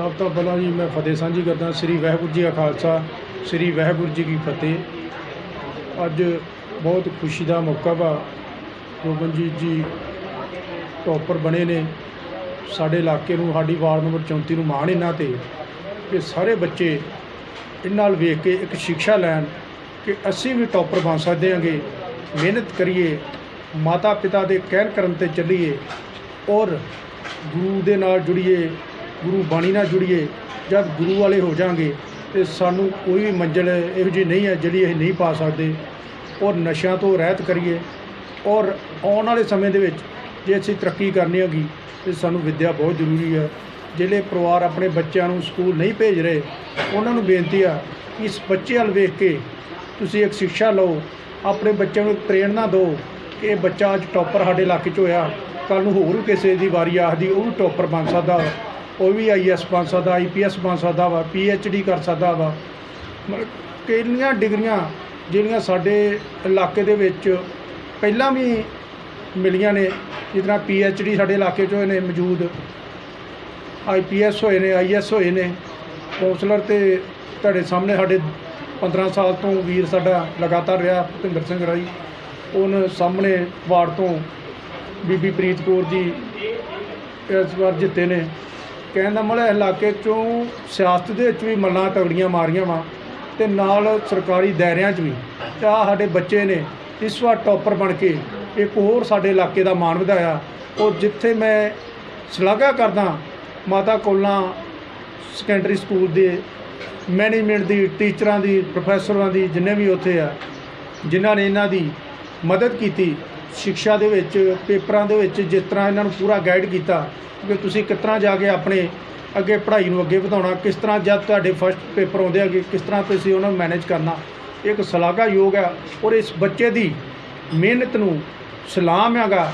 ਸਭ ਤੋਂ ਪਹਿਲਾਂ ਜੀ ਮੈਂ ਫਤਿਹ ਸਾਂਝੀ ਕਰਦਾ ਸ੍ਰੀ ਵਾਹਿਗੁਰੂ ਜੀ ਕਾ ਖਾਲਸਾ, ਸ੍ਰੀ ਵਾਹਿਗੁਰੂ ਜੀ ਕੀ ਫਤਿਹ। ਅੱਜ ਬਹੁਤ ਖੁਸ਼ੀ ਦਾ ਮੌਕਾ ਵਾ ਗੋਬਿੰਦਜੀਤ ਜੀ ਟੌਪਰ ਬਣੇ ਨੇ। ਸਾਡੇ ਇਲਾਕੇ ਨੂੰ, ਸਾਡੀ ਵਾਰਡ ਨੰਬਰ 34 ਨੂੰ ਮਾਣ ਇਹਨਾਂ ਤੇ ਕਿ ਸਾਰੇ ਬੱਚੇ ਇਹਨਾਂ ਨਾਲ ਵੇਖ ਕੇ ਇੱਕ ਸਿੱਖਿਆ ਲੈਣ ਕਿ ਅਸੀਂ ਵੀ ਟੌਪਰ ਬਣ ਸਕਦੇ ਹਾਂਗੇ। ਮਿਹਨਤ ਕਰੀਏ ਮਾਤਾ ਪਿਤਾ ਦੇ ਕਹਿਣ ਕਰਨ ਤੇ ਚੱਲੀਏ ਔਰ ਗੁਰੂ ਦੇ ਨਾਲ ਜੁੜੀਏ। ਗੁਰੂ ਬਾਣੀ ਨਾਲ ਜੁੜੀਏ ਜਦ ਗੁਰੂ ਵਾਲੇ ਹੋ ਜਾਾਂਗੇ ਤੇ ਸਾਨੂੰ ਕੋਈ ਵੀ ਮੰਜ਼ਿਲ ਇਹੋ ਜਿਹੀ ਨਹੀਂ ਹੈ ਜਿਹੜੀ ਅਸੀਂ ਨਹੀਂ ਪਾ ਸਕਦੇ। ਔਰ ਨਸ਼ਿਆਂ ਤੋਂ ਰਹਿਤ ਕਰੀਏ। ਔਰ ਆਉਣ ਵਾਲੇ ਸਮੇਂ ਦੇ ਵਿੱਚ ਜੇ ਅਸੀਂ ਤਰੱਕੀ ਕਰਨੀ ਹੈਗੀ, ਤੇ ਸਾਨੂੰ ਵਿੱਦਿਆ ਬਹੁਤ ਜ਼ਰੂਰੀ ਹੈ। ਜਿਹੜੇ ਪਰਿਵਾਰ ਆਪਣੇ ਬੱਚਿਆਂ ਨੂੰ ਸਕੂਲ ਨਹੀਂ ਭੇਜ ਰਹੇ, ਉਹਨਾਂ ਨੂੰ ਬੇਨਤੀ ਆ ਇਸ ਬੱਚੇ ਵੱਲ ਵੇਖ ਕੇ ਤੁਸੀਂ ਇੱਕ ਸਿੱਖਿਆ ਲਓ। ਆਪਣੇ ਬੱਚਿਆਂ ਨੂੰ ਪ੍ਰੇਰਣਾ ਦਿਓ ਕਿ ਇਹ ਬੱਚਾ ਅੱਜ ਟੌਪਰ ਸਾਡੇ ਇਲਾਕੇ 'ਚ ਹੋਇਆ। ਕੱਲ ਨੂੰ ਹੋਰ ਵੀ ਕਿਸੇ ਦੀ ਵਾਰੀ ਆਖਦੀ, ਉਹ ਵੀ ਟੌਪਰ ਬਣ ਸਕਦਾ। ਉਹ ਵੀ ਆਈਐਸ ਬਣ ਸਕਦਾ ਆਈਪੀਐਸ ਬਣ ਸਕਦਾ ਵਾ ਪੀਐਚਡੀ ਕਰ ਸਕਦਾ ਵਾ। ਮਤਲਬ ਕਿੰਨੀਆਂ ਡਿਗਰੀਆਂ ਜਿਹੜੀਆਂ ਸਾਡੇ ਇਲਾਕੇ ਦੇ ਵਿੱਚ ਪਹਿਲਾਂ ਵੀ ਮਿਲੀਆਂ ਨੇ, ਜਿਸ ਤਰ੍ਹਾਂ ਪੀਐਚਡੀ ਸਾਡੇ ਇਲਾਕੇ 'ਚ ਹੋਏ ਨੇ ਮੌਜੂਦ ਆਈਪੀਐਸ ਹੋਏ ਨੇ ਆਈਐਸ ਹੋਏ ਨੇ, ਕੌਂਸਲਰ ਤੇ ਤੁਹਾਡੇ ਸਾਹਮਣੇ ਸਾਡੇ 15 ਸਾਲ ਤੋਂ ਵੀਰ ਸਾਡਾ ਲਗਾਤਾਰ ਰਿਹਾ, ਭੁਪਿੰਦਰ ਸਿੰਘ ਰਾਈ, ਉਹਨ ਸਾਹਮਣੇ ਵਾਰਡ ਤੋਂ ਬੀਬੀ ਪ੍ਰੀਤ ਕੌਰ ਜੀ ਇਸ ਵਾਰ ਜਿੱਤੇ ਨੇ। ਕਹਿਣ ਦਾ ਮਤਲਬ ਇਲਾਕੇ ਚੋਂ ਸਿਆਸਤ ਦੇ ਵਿੱਚ ਵੀ ਮੱਲਾਂ ਤਗੜੀਆਂ ਮਾਰੀਆਂ ਵਾ ਤੇ ਨਾਲ ਸਰਕਾਰੀ ਦਾਇਰਿਆਂ 'ਚ ਵੀ। ਤੇ ਆਹ ਸਾਡੇ ਬੱਚੇ ਨੇ, ਇਸ ਵਾਰ ਟੌਪਰ ਬਣ ਕੇ ਇੱਕ ਹੋਰ ਸਾਡੇ ਇਲਾਕੇ ਦਾ ਮਾਣ ਵਧਾਇਆ। ਉਹ ਜਿੱਥੇ ਮੈਂ ਸ਼ਲਾਘਾ ਕਰਦਾ, ਮਾਤਾ ਕੋਲਾਂ ਸੈਕੰਡਰੀ ਸਕੂਲ ਦੇ ਮੈਨੇਜਮੈਂਟ ਦੀ ਟੀਚਰਾਂ ਦੀ ਪ੍ਰੋਫੈਸਰਾਂ ਦੀ, ਜਿੰਨੇ ਵੀ ਉੱਥੇ ਆ, ਜਿਨ੍ਹਾਂ ਨੇ ਇਹਨਾਂ ਦੀ ਮਦਦ ਕੀਤੀ ਸਿੱਖਿਆ ਦੇ ਵਿੱਚ, ਪੇਪਰਾਂ ਦੇ ਵਿੱਚ ਜਿਸ ਤਰ੍ਹਾਂ ਇਹਨਾਂ ਨੂੰ ਪੂਰਾ ਗਾਈਡ ਕੀਤਾ ਕਿ ਤੁਸੀਂ ਕਿਸ ਤਰ੍ਹਾਂ ਜਾ ਕੇ ਆਪਣੇ ਅੱਗੇ ਪੜ੍ਹਾਈ ਨੂੰ ਅੱਗੇ ਵਧਾਉਣਾ, ਕਿਸ ਤਰ੍ਹਾਂ ਜਦ ਤੁਹਾਡੇ ਫਸਟ ਪੇਪਰ ਆਉਂਦੇ ਹੈਗੇ ਕਿਸ ਤਰ੍ਹਾਂ ਤੁਸੀਂ ਉਹਨਾਂ ਨੂੰ ਮੈਨੇਜ ਕਰਨਾ, ਇਹ ਇੱਕ ਸ਼ਲਾਘਾਯੋਗ ਹੈ ਔਰ ਇਸ ਬੱਚੇ ਦੀ ਮਿਹਨਤ ਨੂੰ ਸਲਾਮ ਹੈਗਾ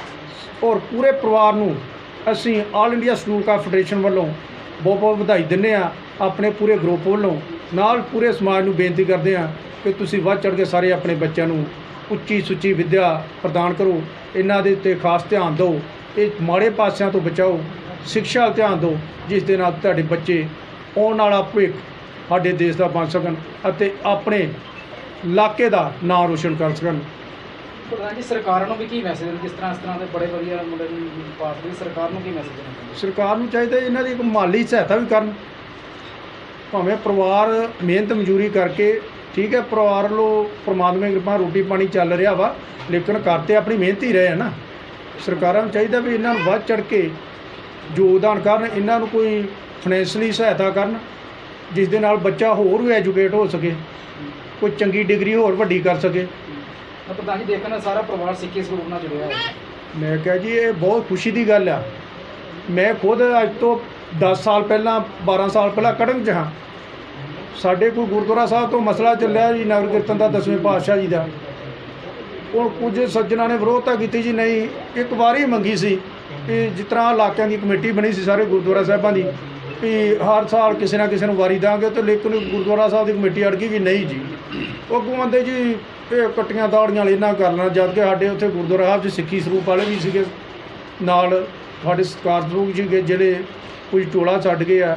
ਔਰ ਪੂਰੇ ਪਰਿਵਾਰ ਨੂੰ ਅਸੀਂ ਆਲ ਇੰਡੀਆ ਸਟੂਡੈਂਟ ਕਾ ਫੈਡਰੇਸ਼ਨ ਵੱਲੋਂ ਬਹੁਤ ਬਹੁਤ ਵਧਾਈ ਦਿੰਦੇ ਆ ਆਪਣੇ ਪੂਰੇ ਗਰੁੱਪ ਵੱਲੋਂ, ਨਾਲ ਪੂਰੇ ਸਮਾਜ ਨੂੰ ਬੇਨਤੀ ਕਰਦੇ ਆ ਕਿ ਤੁਸੀਂ ਵੱਧ ਚੜ੍ਹ ਕੇ ਸਾਰੇ ਆਪਣੇ ਬੱਚਿਆਂ ਨੂੰ ਉੱਚੀ ਸੁੱਚੀ ਵਿੱਦਿਆ ਪ੍ਰਦਾਨ ਕਰੋ। ਇਹਨਾਂ ਦੇ ਉੱਤੇ ਖਾਸ ਧਿਆਨ ਦਿਓ। ਇਹ ਮਾੜੇ ਪਾਸਿਆਂ ਤੋਂ ਬਚਾਓ। ਸਿੱਖਿਆ ਧਿਆਨ ਦਿਓ ਜਿਸ ਦੇ ਨਾਲ ਤੁਹਾਡੇ ਬੱਚੇ ਆਉਣ ਵਾਲਾ ਭਵਿੱਖ ਸਾਡੇ ਦੇਸ਼ ਦਾ ਬਣ ਸਕਣ ਅਤੇ ਆਪਣੇ ਇਲਾਕੇ ਦਾ ਨਾਂ ਰੋਸ਼ਨ ਕਰ ਸਕਣ। ਪ੍ਰਧਾਨ ਜੀ ਸਰਕਾਰਾਂ ਨੂੰ ਵੀ ਕੀ ਮੈਸੇਜ ਦੇਣ ਕਿਸ ਤਰ੍ਹਾਂ ਇਸ ਤਰ੍ਹਾਂ ਦੇ ਬੜੇ ਵਧੀਆ ਮੁੰਡੇ ਨੂੰ ਪਾਸ ਦੇ ਸਰਕਾਰ ਨੂੰ ਕੀ ਮੈਸੇਜ ਦੇਣਾ ਸਰਕਾਰ ਨੂੰ ਚਾਹੀਦਾ ਇਹਨਾਂ ਦੀ ਇੱਕ ਮਾਲੀ ਸਹਾਇਤਾ ਵੀ ਕਰਨ। ਭਾਵੇਂ ਪਰਿਵਾਰ ਮਿਹਨਤ ਮਜ਼ਦੂਰੀ ਕਰਕੇ ਠੀਕ ਹੈ ਪਰਿਵਾਰ ਲੋ ਪ੍ਰਮਾਤਮਾ ਦੀ ਕਿਰਪਾ ਰੋਟੀ ਪਾਣੀ ਚੱਲ ਰਿਹਾ ਵਾ ਲੇਕਿਨ ਕਰਤੇ ਆਪਣੀ ਮਿਹਨਤ ਹੀ ਰਹੇ ਆ ਨਾ। ਸਰਕਾਰਾਂ ਨੂੰ ਚਾਹੀਦਾ ਵੀ ਇਹਨਾਂ ਨੂੰ ਵੱਧ ਚੜ ਕੇ ਯੋਗਦਾਨ ਕਰਨ ਇਹਨਾਂ ਨੂੰ ਕੋਈ ਫਾਈਨੈਂਸ਼ਲੀ ਸਹਾਇਤਾ ਕਰਨ ਜਿਸ ਦੇ ਨਾਲ ਬੱਚਾ ਹੋਰ ਵੀ ਐਜੂਕੇਟ ਹੋ ਸਕੇ ਕੋਈ ਚੰਗੀ ਡਿਗਰੀ ਹੋਰ ਵੱਡੀ ਕਰ ਸਕੇ। ਤਾਂ ਪ੍ਰਧਾਨ ਜੀ ਦੇਖਣ ਸਾਰਾ ਪਰਿਵਾਰ ਸਿੱਖੀ ਸਰੂਪ ਨਾਲ ਜੁੜਿਆ ਹੈ ਮੈਂ ਕਿਹਾ ਜੀ ਇਹ ਬਹੁਤ ਖੁਸ਼ੀ ਦੀ ਗੱਲ ਆ। ਮੈਂ ਖੁਦ ਅੱਜ ਤੋਂ 10 ਸਾਲ ਪਹਿਲਾਂ 12 ਸਾਲ ਪਹਿਲਾਂ ਕੜੰਗ 'ਚ ਹਾਂ। ਸਾਡੇ ਕੋਈ ਗੁਰਦੁਆਰਾ ਸਾਹਿਬ ਤੋਂ ਮਸਲਾ ਚੱਲਿਆ ਜੀ, ਨਗਰ ਕੀਰਤਨ ਦਾ ਦਸਵੇਂ ਪਾਤਸ਼ਾਹ ਜੀ ਦਾ। ਉਹ ਕੁਝ ਸੱਜਣਾ ਨੇ ਵਿਰੋਧਤਾ ਕੀਤੀ ਜੀ, ਨਹੀਂ, ਇੱਕ ਵਾਰੀ ਮੰਗੀ ਸੀ ਕਿ ਜਿਸ ਤਰ੍ਹਾਂ ਇਲਾਕਿਆਂ ਦੀ ਕਮੇਟੀ ਬਣੀ ਸੀ ਸਾਰੇ ਗੁਰਦੁਆਰਾ ਸਾਹਿਬਾਂ ਦੀ, ਵੀ ਹਰ ਸਾਲ ਕਿਸੇ ਨਾ ਕਿਸੇ ਨੂੰ ਵਾਰੀ ਦਾਂਗੇ ਤੇ ਲੇਕਿਨ ਗੁਰਦੁਆਰਾ ਸਾਹਿਬ ਦੀ ਕਮੇਟੀ ਅੜ ਗਈ ਵੀ ਨਹੀਂ ਜੀ। ਉਹ ਅੱਗੋਂ ਜੀ, ਇਹ ਕੱਟੀਆਂ ਦਾੜੀਆਂ ਵਾਲੇ ਇਹਨਾਂ ਕਰਨਾ ਜਦ ਕਿ ਸਾਡੇ ਉੱਥੇ ਗੁਰਦੁਆਰਾ ਸਾਹਿਬ 'ਚ ਸਿੱਖੀ ਸਰੂਪ ਵਾਲੇ ਵੀ ਸੀਗੇ। ਨਾਲ ਸਾਡੇ ਸਤਿਕਾਰਯੋਗ ਸੀਗੇ ਜਿਹੜੇ ਕੁਝ ਟੋਲਾ ਛੱਡ ਗਏ ਆ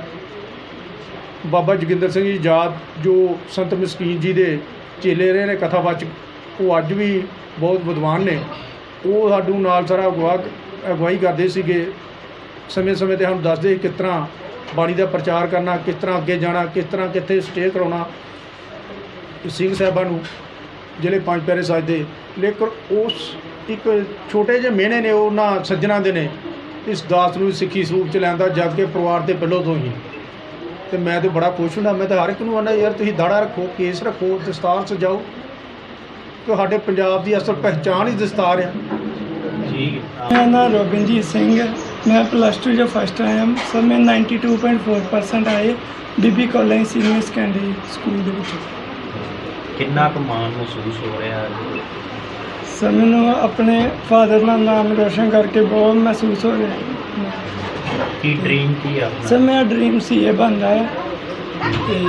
ਬਾਬਾ ਜੋਗਿੰਦਰ ਸਿੰਘ ਜੀ ਯਾਦ ਜੋ ਸੰਤ ਮਸਕੀਨ ਜੀ ਦੇ ਚੇਲੇ ਰਹੇ ਨੇ ਕਥਾਵਾਚਕ, ਉਹ ਅੱਜ ਵੀ ਬਹੁਤ ਵਿਦਵਾਨ ਨੇ। ਉਹ ਸਾਨੂੰ ਨਾਲ ਸਾਰਾ ਅਗਵਾ, ਅਗਵਾਈ ਕਰਦੇ ਸੀਗੇ। ਸਮੇਂ ਸਮੇਂ ਤੇ ਸਾਨੂੰ ਦੱਸਦੇ ਕਿਸ ਤਰ੍ਹਾਂ ਬਾਣੀ ਦਾ ਪ੍ਰਚਾਰ ਕਰਨਾ, ਕਿਸ ਤਰ੍ਹਾਂ ਅੱਗੇ ਜਾਣਾ, ਕਿਸ ਤਰ੍ਹਾਂ ਕਿੱਥੇ ਸਟੇ ਕਰਾਉਣਾ। ਸਿੰਘ ਸਾਹਿਬਾਂ ਨੂੰ ਜਿਹੜੇ ਪੰਜ ਪਿਆਰੇ ਸਜਦੇ, ਲੇਕਿਨ ਉਸ ਇੱਕ ਛੋਟੇ ਜਿਹੇ ਮਿਹਣੇ ਨੇ ਉਹਨਾਂ ਸੱਜਣਾ ਦੇ ਨੇ। ਇਸ ਦਾਸ ਨੂੰ ਸਿੱਖੀ ਸਰੂਪ ਚ ਲੈਂਦਾ ਜਦ ਕੇ ਪਰਿਵਾਰ ਦੇ ਪਹਿਲੋਂ ਤੋਂ ਹੀ। ਤੇ ਮੈਂ ਤੇ ਬੜਾ ਖੁਸ਼ ਹੁੰਦਾ ਮੈਂ ਤਾਂ ਹਰ ਇੱਕ ਨੂੰ ਆਂਦਾ ਯਾਰ ਤੁਸੀਂ ਦਾੜਾ ਰੱਖੋ ਕੇਸ ਰੱਖੋ ਦਸਤਾਰ ਸਜਾਓ। ਤੁਹਾਡੇ ਪੰਜਾਬ ਦੀ ਅਸਲ ਪਹਿਚਾਣ ਹੀ ਦਸਤਾਰ ਆ। ਮੇਰਾ ਨਾਮ ਰੋਬਿਨਜੀਤ ਸਿੰਘ ਹੈ। ਮੈਂ ਪਲੱਸ 2 ਜੋ ਫਸਟ ਆਇਆ ਹਾਂ। ਸਰ ਮੈਂ 92.4% ਆਏ ਬੀਬੀ ਕਾਲਜ ਸੀਨੀਅਰ ਸੈਕੰਡਰੀ ਸਕੂਲ ਦੇ ਵਿੱਚ। ਕਿੰਨਾ ਕੁ ਮਾਣ ਮਹਿਸੂਸ ਹੋ ਰਿਹਾ? ਹੈ ਸਰ ਮੈਨੂੰ ਆਪਣੇ ਫਾਦਰ ਦਾ ਨਾਮ ਰੋਸ਼ਨ ਕਰਕੇ ਬਹੁਤ ਮਹਿਸੂਸ ਹੋ ਰਿਹਾ। ਹੈ ਕੀ ਡ੍ਰੀਮ ਕੀ ਆ ਸਰ ਆਪਣਾ ਮੇਰਾ ਡ੍ਰੀਮ ਸੀ ਇਹ ਬਣਦਾ ਹੈ। ਤੇ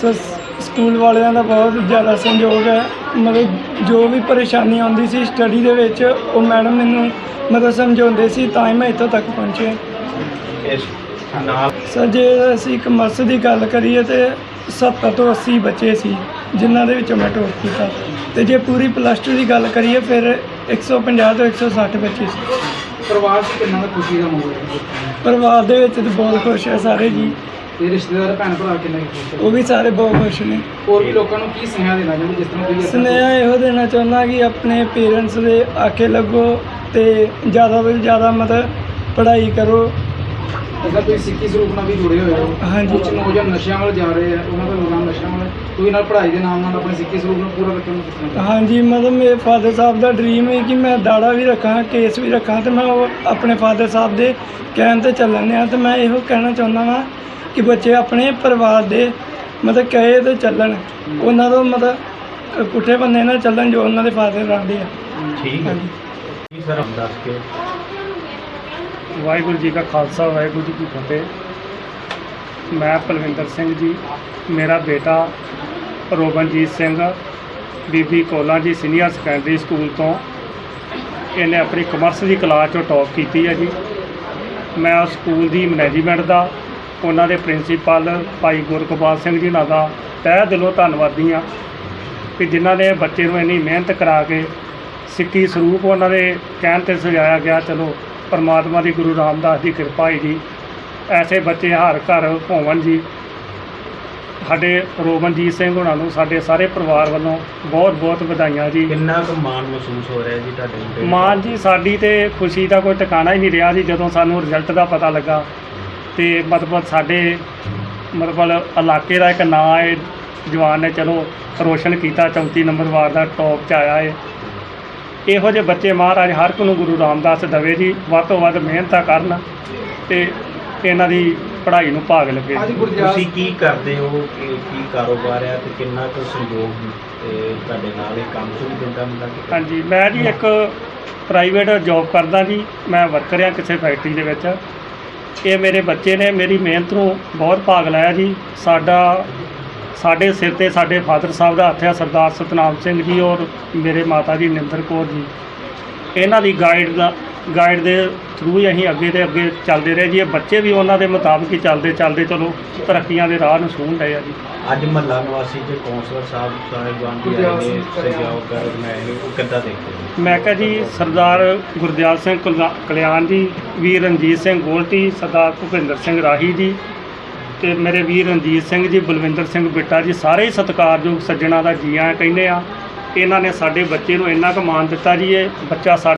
ਸਰ ਸਕੂਲ ਵਾਲਿਆਂ ਦਾ ਬਹੁਤ ਜ਼ਿਆਦਾ ਸਹਿਯੋਗ ਹੈ। ਮਤਲਬ ਜੋ ਵੀ ਪਰੇਸ਼ਾਨੀ ਆਉਂਦੀ ਸੀ ਸਟੱਡੀ ਦੇ ਵਿੱਚ ਉਹ ਮੈਡਮ ਮੈਨੂੰ ਮਤਲਬ ਸਮਝਾਉਂਦੇ ਸੀ ਤਾਂ ਹੀ ਮੈਂ ਇੱਥੋਂ ਤੱਕ ਪਹੁੰਚਿਆ। ਇਸ ਨਾਲ ਸਰ ਜੇ ਅਸੀਂ ਕਮਰਸ ਦੀ ਗੱਲ ਕਰੀਏ ਤੇ 70 ਤੋਂ 80 ਬੱਚੇ ਸੀ ਜਿਨ੍ਹਾਂ ਦੇ ਵਿੱਚੋਂ ਮੈਂ ਟੌਪ ਕੀਤਾ। ਤੇ ਜੇ ਪੂਰੀ ਪਲੱਸ 2 ਦੀ ਗੱਲ ਕਰੀਏ ਫਿਰ 150 ਤੋਂ 160 ਬੱਚੇ ਸੀ। ਪਰਿਵਾਰ 'ਚ ਕਿੰਨਾ ਦਾ ਖੁਸ਼ੀ ਦਾ ਮਾਹੌਲ ਹੈ? ਜੀ? ਪਰਿਵਾਰ ਦੇ ਵਿੱਚ ਤੇ ਬਹੁਤ ਖੁਸ਼ ਹੈ ਸਾਰੇ ਜੀ। ਤੇ ਰਿਸ਼ਤੇਦਾਰ ਭੈਣ ਭਰਾ ਕਿੰਨੇ ਕੁ ਖੁਸ਼ ਹੈ ਉਹ ਵੀ ਸਾਰੇ ਬਹੁਤ ਖੁਸ਼ ਨੇ। ਹੋਰ ਵੀ ਲੋਕਾਂ ਨੂੰ ਕੀ ਸੁਨੇਹਾ ਦੇਣਾ ਚਾਹੁੰਦੇ? ਜਿਸ ਤਰ੍ਹਾਂ ਤੁਸੀਂ ਆਪਣਾ- ਸੁਨੇਹਾ ਇਹੋ ਦੇਣਾ ਚਾਹੁੰਦਾ ਕਿ ਆਪਣੇ ਪੇਰੈਂਟਸ ਦੇ ਆਖੇ ਲੱਗੋ ਤੇ ਜ਼ਿਆਦਾ ਤੋਂ ਜ਼ਿਆਦਾ ਮਤਲਬ ਪੜ੍ਹਾਈ ਕਰੋ। ਜਿੱਦਾਂ ਤੁਸੀਂ ਸਿੱਖੀ ਸਰੂਪ ਨਾਲ ਵੀ ਜੁੜੇ ਹੋਏ ਹੋ ਹਾਂਜੀ। ਕੁਝ ਨੌਜਵਾਨ ਨਸ਼ਿਆਂ ਵੱਲ ਜਾ ਰਹੇ ਆ ਉਹਨਾਂ ਦਾ ਰੁਝਾਨ ਨਸ਼ਿਆਂ ਵੱਲ ਤੁਸੀਂ ਨਾਲ ਪੜ੍ਹਾਈ ਦੇ ਨਾਲ ਨਾਲ ਆਪਣੇ ਸਿੱਖੀ ਸਰੂਪ ਨੂੰ ਪੂਰਾ ਰੱਖਣ ਨੂੰ ਕਿਸ ਤਰ੍ਹਾਂ ਹਾਂਜੀ ਮਤਲਬ ਮੇਰੇ ਫਾਦਰ ਸਾਹਿਬ ਦਾ ਡ੍ਰੀਮ ਹੈ ਕਿ ਮੈਂ ਦਾੜਾ ਵੀ ਰੱਖਾਂ ਕੇਸ ਵੀ ਰੱਖਾਂ ਤੇ ਮੈਂ ਉਹ ਆਪਣੇ ਫਾਦਰ ਸਾਹਿਬ ਦੇ ਕਹਿਣ ਤੇ ਚੱਲਣ ਆ ਤੇ ਮੈਂ ਇਹੋ ਕਹਿਣਾ ਚਾਹੁੰਦਾ ਵਾਂ ਕਿ ਬੱਚੇ ਆਪਣੇ ਪਰਿਵਾਰ ਦੇ ਮਤਲਬ ਕਹੇ ਤੇ ਚੱਲਣ। ਉਹਨਾਂ ਤੋਂ ਮਤਲਬ ਅ, ਪੁੱਠੇ ਬੰਨੇ ਨਾਲ ਚੱਲਣ ਜੋ ਉਹਨਾਂ ਦੇ ਫਾਦਰ ਰੱਖਦੇ ਆ। ਠੀਕ ਹੈ। ਹਾਂਜੀ। ਜੀ ਸਰ ਦੱਸ ਕੇ। ਵਾਹਿਗੁਰੂ ਜੀ ਕਾ ਖਾਲਸਾ, ਵਾਹਿਗੁਰੂ ਜੀ ਕੀ ਫਤਿਹ। ਮੈਂ ਪਲਵਿੰਦਰ ਸਿੰਘ ਜੀ, ਮੇਰਾ ਬੇਟਾ ਰੋਬਨਜੀਤ ਸਿੰਘ, ਬੀਬੀ ਕੋਲਾ ਜੀ ਸੀਨੀਅਰ ਸੈਕੰਡਰੀ ਸਕੂਲ ਤੋਂ। ਇਹਨੇ ਆਪਣੀ ਕਮਰਸ ਦੀ ਕਲਾਸ ਚੋਂ ਟੌਪ ਕੀਤੀ ਹੈ ਜੀ। ਮੈਂ ਉਸ ਸਕੂਲ ਦੀ ਮੈਨੇਜਮੈਂਟ ਦਾ, ਉਹਨਾਂ ਦੇ ਪ੍ਰਿੰਸੀਪਲ ਭਾਈ ਗੁਰਗੋਪਾਲ ਸਿੰਘ ਜੀ ਨਾਲ ਦਾ ਤਹਿ ਦਿਲੋਂ ਧੰਨਵਾਦੀ ਹਾਂ ਕਿ ਜਿਨ੍ਹਾਂ ਨੇ ਬੱਚੇ ਨੂੰ ਇੰਨੀ ਮਿਹਨਤ ਕਰਾ ਕੇ ਸਿੱਖੀ ਸਰੂਪ ਉਹਨਾਂ ਦੇ ਕਹਿਣ ਤੇ ਸਜਾਇਆ ਗਿਆ, ਚਲੋ ਪਰਮਾਤਮਾ ਦੀ ਗੁਰੂ ਰਾਮਦਾਸ ਦੀ ਕਿਰਪਾ ਹੈ ਜੀ। ਐਸੇ ਬੱਚੇ ਹਰ ਘਰ ਹੋਵਣ ਜੀ। ਸਾਡੇ ਰੋਮਨਜੀਤ ਸਿੰਘ ਉਹਨਾਂ ਨੂੰ ਸਾਡੇ ਸਾਰੇ ਪਰਿਵਾਰ ਵੱਲੋਂ ਬਹੁਤ ਬਹੁਤ ਵਧਾਈਆਂ ਜੀ। ਕਿੰਨਾ ਕੁ ਮਾਣ ਮਹਿਸੂਸ ਹੋ ਰਿਹਾ ਜੀ ਤੁਹਾਡੇ ਨੂੰ? ਮਾਨ ਜੀ ਸਾਡੀ ਤੇ ਖੁਸ਼ੀ ਦਾ ਕੋਈ ਟਿਕਾਣਾ ਹੀ ਨਹੀਂ ਰਿਹਾ ਜੀ ਜਦੋਂ ਸਾਨੂੰ ਰਿਜ਼ਲਟ ਦਾ ਪਤਾ ਲੱਗਾ। ਤੇ ਮਤਲਬ ਸਾਡੇ ਮਤਲਬ ਇਲਾਕੇ ਦਾ ਇੱਕ ਨਾਂ ਹੈ ਜਵਾਨ ਨੇ ਚਲੋ ਰੋਸ਼ਨ ਕੀਤਾ 34 ਨੰਬਰ ਵਾਰ ਦਾ ਟੌਪ 'ਚ ਆਇਆ ਹੈ। ਇਹੋ ਜਿਹੇ ਬੱਚੇ ਮਹਾਰਾਜ ਹਰ ਇੱਕ ਨੂੰ ਗੁਰੂ ਰਾਮਦਾਸ ਦਵੇ ਜੀ ਵੱਧ ਤੋਂ ਵੱਧ ਮਿਹਨਤਾਂ ਕਰਨ ਤੇ ਇਹਨਾਂ ਦੀ ਪੜ੍ਹਾਈ ਨੂੰ ਭਾਗ ਲੱਗੇ ਤੁਸੀਂ ਕੀ ਕਰਦੇ ਹੋ? ਕੀ ਕੀ ਕਾਰੋਬਾਰ ਹੈ ਤੇ ਕਿੰਨਾ ਕੁ ਸਹਿਯੋਗ ਤੇ ਤੁਹਾਡੇ ਨਾਲ ਇਹ ਕੰਮ ਵੀ ਦਿੰਦਾ ਮੁੰਡਾ ਕਿ ਹਾਂਜੀ ਮੈਂ ਜੀ ਇੱਕ ਪ੍ਰਾਈਵੇਟ ਜੌਬ ਕਰਦਾ ਜੀ ਮੈਂ ਵਰਕਰ ਹਾਂ ਕਿਸੇ ਫੈਕਟਰੀ ਦੇ ਵਿੱਚ। ਇਹ ਮੇਰੇ ਬੱਚੇ ਨੇ ਮੇਰੀ ਮਿਹਨਤ ਨੂੰ ਬਹੁਤ ਭਾਗ ਲਾਇਆ ਜੀ। ਸਾਡਾ ਸਾਡੇ ਸਿਰ ਤੇ ਸਾਡੇ ਫਾਦਰ ਸਾਹਿਬ ਦਾ ਹੱਥ ਹੈ ਸਰਦਾਰ ਸਤਨਾਮ ਸਿੰਘ ਜੀ ਔਰ ਮੇਰੇ ਮਾਤਾ ਜੀ ਨਿੰਦਰ ਕੌਰ ਜੀ। ਇਹਨਾਂ ਦੀ ਗਾਈਡ ਦਾ ਗਾਈਡ ਦੇ ਥਰੂ ਹੀ ਅਸੀਂ ਅੱਗੇ ਤੇ ਅੱਗੇ ਚੱਲਦੇ ਰਹੇ ਜੀ। ਇਹ ਬੱਚੇ ਵੀ ਉਹਨਾਂ ਦੇ ਮੁਤਾਬਕ ਹੀ ਚੱਲਦੇ ਚੱਲਦੇ ਚਲੋ ਤਰੱਕੀਆਂ ਦੇ ਰਾਹ ਨੂੰ ਸੂਹਣ ਰਹੇ ਆ ਜੀ। ਅੱਜ ਮਹੱਲਾ ਨਿਵਾਸੀ ਤੇ ਕੌਂਸਲਰ ਸਾਹਿਬ ਸਾਹਿਬਾਨ ਜੀ ਆਏ ਨੇ। ਸਹਿਯੋਗ ਕਰ ਮੈਂ ਉਹ ਕਿੱਦਾਂ ਦੇਖਦੇ ਮੈਂ ਕਿਹਾ ਜੀ ਸਰਦਾਰ ਗੁਰਦਿਆਲ ਸਿੰਘ ਕਲਾ- ਕਲਿਆਣ ਜੀ ਵੀਰ ਰਣਜੀਤ ਸਿੰਘ ਗੋਲਟੀ ਸਰਦਾਰ ਭੁਪਿੰਦਰ ਸਿੰਘ ਰਾਹੀ ਜੀ ਤੇ ਮੇਰੇ ਵੀਰ ਰਣਜੀਤ ਸਿੰਘ ਜੀ, ਬਲਵਿੰਦਰ ਸਿੰਘ ਬਿੱਟਾ ਜੀ, ਸਾਰੇ ਹੀ ਸਤਿਕਾਰਯੋਗ ਸੱਜਣਾ ਦਾ ਜੀ ਆਇਆਂ ਕਹਿੰਦੇ ਆ। ਇਹਨਾਂ ਨੇ ਸਾਡੇ ਬੱਚੇ ਨੂੰ ਇੰਨਾ ਕੁ ਮਾਣ ਦਿੱਤਾ ਜੀ, ਇਹ ਬੱਚਾ ਸਾ